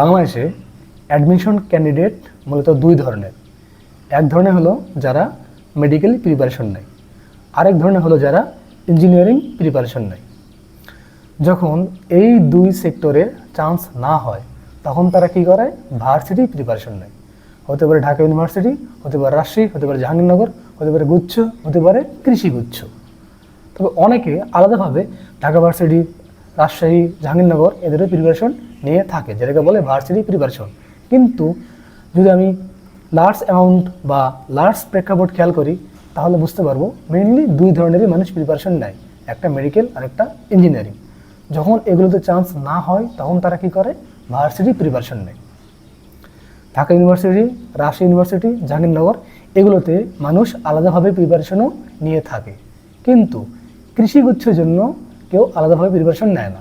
বাংলাদেশে admission candidate মূলত দুই ধরনের। এক ধরনের হলো যারা মেডিকেল প্রিপারেশন নেয়, আরেক ধরনের হলো যারা ইঞ্জিনিয়ারিং প্রিপারেশন নেয়। যখন এই দুই সেক্টরে চান্স না হয়, তখন তারা কি করে? ভার্সিটি প্রিপারেশন নেয়। হতে পারে ঢাকা ইউনিভার্সিটি হতে পারে রাজশাহী, হতে পারে জাহাঙ্গীরনগর, হতে পারে গুচ্ছ, হতে পারে কৃষি গুচ্ছ। তবে অনেকে আলাদাভাবে ঢাকা ভার্সিটি রাজশাহী, জাহাঙ্গীরনগর এদেরও প্রিপারেশন নিয়ে থাকে, যেটাকে বলে ভার্সিটি প্রিপারেশন কিন্তু যদি আমি লার্জ অ্যামাউন্ট বা লার্জ প্রেক্ষাপট খেয়াল করি, তাহলে বুঝতে পারব মেনলি দুই ধরনেরই মানুষ প্রিপারেশন নেয়, একটা মেডিকেল আর একটা ইঞ্জিনিয়ারিং যখন এগুলোতে চান্স না হয়, তখন তারা কি করে? ভার্সিটি প্রিপারেশন নেয়। ঢাকা ইউনিভার্সিটি রাজশাহী ইউনিভার্সিটি জাহাঙ্গীরনগর, এগুলোতে মানুষ আলাদাভাবে প্রিপারেশনও নিয়ে থাকে। কিন্তু কৃষিগুচ্ছের জন্য কেউ আলাদাভাবে প্রিপারেশন নেয় না।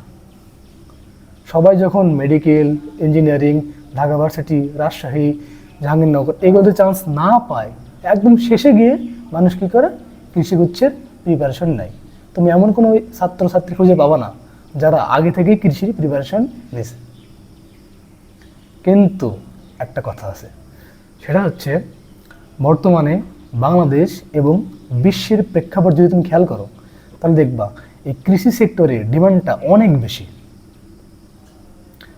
সবাই যখন medical engineering Dhaka varsity Rajshahi Jahangirnagar এগুলোতে চান্স না পায়, একদম শেষে গিয়ে মানুষ কী করে? কৃষিগুচ্ছের প্রিপারেশন নেয়। তুমি এমন কোনো ছাত্রছাত্রী খুঁজে পাবা না, যারা আগে থেকেই কৃষির প্রিপারেশন নিয়েছে। কিন্তু একটা কথা আছে, সেটা হচ্ছে বর্তমানে বাংলাদেশ এবং বিশ্বের প্রেক্ষাপট যদি তুমি খেয়াল করো, তাহলে দেখবা এই কৃষি সেক্টরে ডিমান্ডটা অনেক বেশি।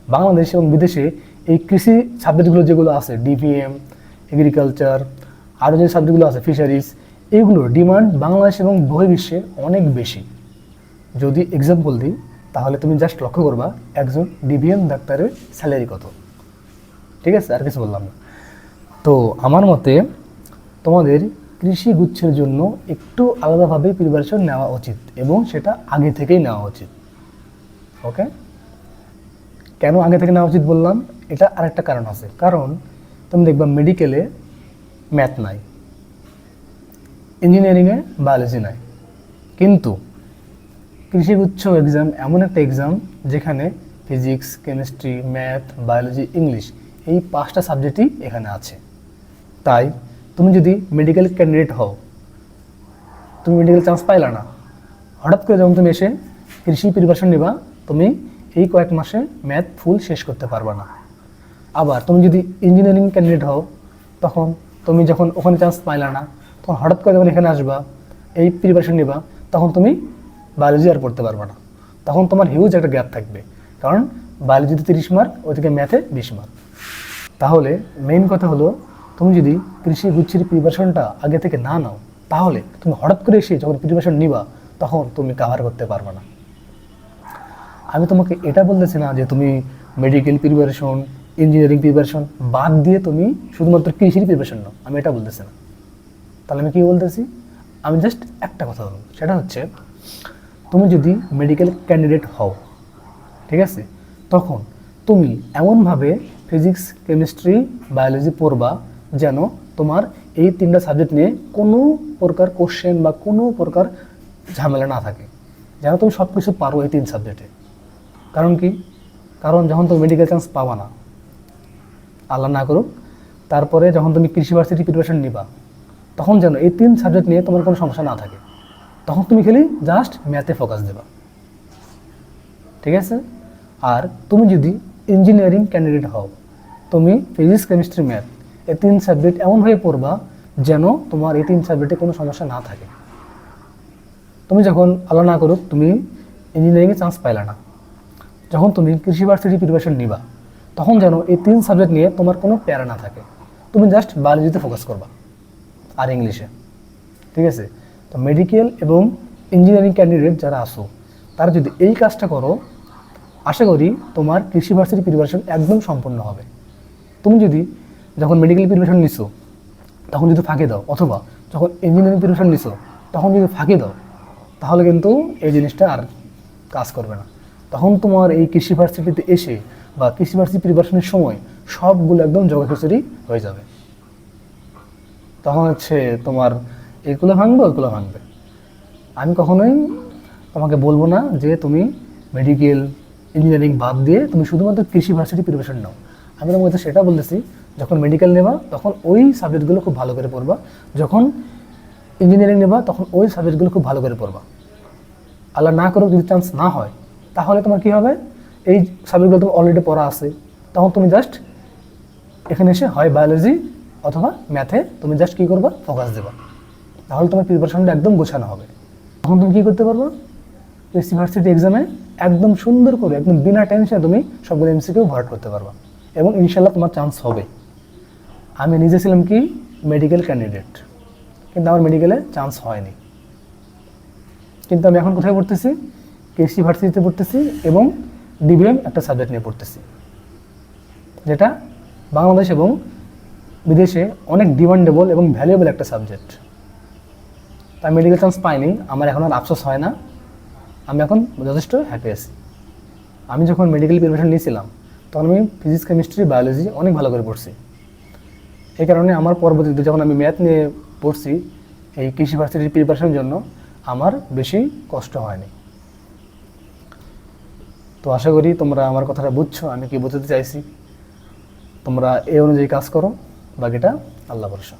বাংলাদেশ এবং বিদেশে এই কৃষি সাবজেক্টগুলো যেগুলো আছে ডিপিএম এগ্রিকালচার আরও যে সাবজেক্টগুলো আছে ফিশারিজ এইগুলোর ডিমান্ড বাংলাদেশ এবং বহির্বিশ্বে অনেক বেশি। যদি এক্সাম্পল দিই, তাহলে তুমি জাস্ট লক্ষ্য করবা, একজন ডিবিএম ডাক্তারের স্যালারি কত। ঠিক আছে? আর কিছু বললাম না। তো আমার মতে, তোমাদের কৃষি গুচ্ছের জন্য একটু আলাদাভাবে প্রিপারেশন নেওয়া উচিত এবং সেটা আগে থেকেই নেওয়া উচিত। ওকে কেন আগে থেকে নেওয়া উচিত বললাম? এটা আরেকটা কারণ আছে। কারণ তুমি দেখবা মেডিকেলে ম্যাথ নাই ইঞ্জিনিয়ারিংয়ে বায়োলজি নাই। কিন্তু কৃষিগুচ্ছ এক্সাম এমন একটা এক্সাম যেখানে physics chemistry math biology English এই পাঁচটা সাবজেক্টই এখানে আছে। তাই তুমি যদি মেডিকেল ক্যান্ডিডেট হও, তুমি মেডিকেল চান্স পাইলা না, হঠাৎ করে যখন তুমি এসে কৃষি প্রিপারেশন নিবা, তুমি এই কয়েক মাসে ম্যাথ ফুল শেষ করতে পারবে না। আবার তুমি যদি ইঞ্জিনিয়ারিং ক্যান্ডিডেট হও, তখন তুমি যখন ওখানে চান্স পাইলা না, তখন হঠাৎ করে যখন এখানে আসবা, এই প্রিপারেশন নিবা, তখন তুমি বায়োলজি আর পড়তে পারবে না। তখন তোমার হিউজ একটা গ্যাপ থাকবে। কারণ বায়োলজিতে তিরিশ মার্ক ওইদিকে ম্যাথে বিশ মার্ক তাহলে মেইন কথা হলো, তুমি যদি কৃষি গুচ্ছির প্রিপারেশনটা আগে থেকে না নাও, তাহলে তুমি হঠাৎ করে এসে যখন প্রিপারেশন নিবা, তখন তুমি কাভার করতে পারবে না। আমি তোমাকে এটা বলতেছি না যে তুমি মেডিকেল প্রিপারেশন ইঞ্জিনিয়ারিং প্রিপারেশন বাদ দিয়ে তুমি শুধুমাত্র কৃষির প্রিপারেশন নাও। আমি এটা বলতেছি না। তাহলে আমি কী বলতেছি? আমি জাস্ট একটা কথা বলব। সেটা হচ্ছে, তুমি যদি মেডিকেল ক্যান্ডিডেট হও, ঠিক আছে? তখন তুমি এমনভাবে ফিজিক্স কেমিস্ট্রি বায়োলজি পড়বা যেন তোমার এই তিনটা সাবজেক্ট নিয়ে কোনো প্রকার কোশ্চেন বা কোনো প্রকার ঝামেলা না থাকে। যেন তুমি সব কিছু পারো এই তিন সাবজেক্টে কারণ কি? কারণ যখন তুমি মেডিকেল চান্স পাবা না, আল্লাহ না করুক, তারপরে যখন তুমি কৃষি ভার্সিটি প্রিপারেশন নিবা, তখন যেন এই তিন সাবজেক্ট নিয়ে তোমার কোনো সমস্যা না থাকে। তখন তুমি খালি জাস্ট ম্যাথে ফোকাস দেবা। ঠিক আছে? আর তুমি যদি ইঞ্জিনিয়ারিং ক্যান্ডিডেট হও, তুমি ফিজিক্স কেমিস্ট্রি ম্যাথ এই তিন সাবজেক্ট এমনভাবে পড়বা যেন তোমার এই তিন সাবজেক্টে কোনো সমস্যা না থাকে। তুমি যখন আল্লাহ না করুক, তুমি ইঞ্জিনিয়ারিংয়ে চান্স পাইলা না। যখন তুমি কৃষি ভার্সিটি প্রিপারেশন নিবা, তখন যেন এই তিন সাবজেক্ট নিয়ে তোমার কোনো প্যারা না থাকে। তুমি জাস্ট বায়োলজিতে ফোকাস করবা, আর ইংলিশে ঠিক আছে? তো মেডিকেল এবং ইঞ্জিনিয়ারিং ক্যান্ডিডেট যারা আসো তারা যদি এই কাজটা করো, আশা করি তোমার কৃষি ভার্সিটি প্রিপারেশন একদম সম্পূর্ণ হবে। তুমি যদি যখন মেডিকেল প্রিপারেশন নিছো, তখন যদি ফাঁকে দাও, অথবা যখন ইঞ্জিনিয়ারিং প্রিপারেশন নিছো, তখন যদি ফাঁকে দাও, তাহলে কিন্তু এই জিনিসটা আর কাজ করবে না। তখন তোমার এই কৃষি ভার্সিটিতে এসে বা কৃষি ভার্সিটি প্রিপারেশনের সময় সবগুলো একদম জগাখিচুরি হয়ে যাবে। তখন হচ্ছে তোমার এগুলো ভাঙবে, ওইগুলো ভাঙবে। আমি কখনোই তোমাকে বলব না যে তুমি মেডিকেল ইঞ্জিনিয়ারিং বাদ দিয়ে তুমি শুধুমাত্র কৃষি ভার্সিটি প্রিপারেশন নাও। আমি তোমাকে সেটা বলতেছি, যখন মেডিকেল নেবা, তখন ওই সাবজেক্টগুলো খুব ভালো করে পড়বা। যখন ইঞ্জিনিয়ারিং নেবা, তখন ওই সাবজেক্টগুলো খুব ভালো করে পড়বা। আল্লাহ না করুক যদি চান্স না হয় তাহলে তোমার কি হবে? এই সাবজেক্টগুলো তোমার অলরেডি পড়া আছে। তখন তুমি জাস্ট এখানে এসে হয় বায়োলজি অথবা ম্যাথে তুমি জাস্ট কী করবা? ফোকাস দেবা। তাহলে তোমার প্রিপারেশনটা একদম গোছানো হবে। তখন তুমি কী করতে পারব? ইউনিভার্সিটি এক্সামে একদম সুন্দর করে, একদম বিনা টেনশনে তুমি সবগুলো এমসিকেও ভরাট করতে পারবা। এবং ইনশাল্লাহ তোমার চান্স হবে। আমি নিজে ছিলাম কি? মেডিকেল ক্যান্ডিডেট কিন্তু আমার মেডিকেলে চান্স হয়নি। কিন্তু আমি এখন কোথায় পড়তেছি? কৃষি ভার্সিটিতে পড়তেছি এবং ডিবিএম একটা সাবজেক্ট নিয়ে পড়তেছি, যেটা বাংলাদেশ এবং বিদেশে অনেক ডিমান্ডেবল এবং ভ্যালুয়েবল একটা সাবজেক্ট তাই মেডিকেল চান্স পাইনি, আমার এখন আর আফসোস হয় না। আমি এখন যথেষ্ট হ্যাপি আছি। আমি যখন মেডিকেল প্রিপারেশন নিয়েছিলাম, তখন আমি ফিজিক্স কেমিস্ট্রি বায়োলজি অনেক ভালো করে পড়ছি। এই কারণে আমার পরবর্তীতে যখন আমি ম্যাথ নিয়ে পড়ছি, এই কৃষি ভার্সিটির প্রিপারেশনের জন্য আমার বেশি কষ্ট হয়নি। তো আশা করি তোমরা আমার কথাটা বুঝছ, আমি কি বোঝাতে চাইছি? তোমরা এ অনুযায়ী কাজ করো, বাকিটা আল্লাহ ভরসা।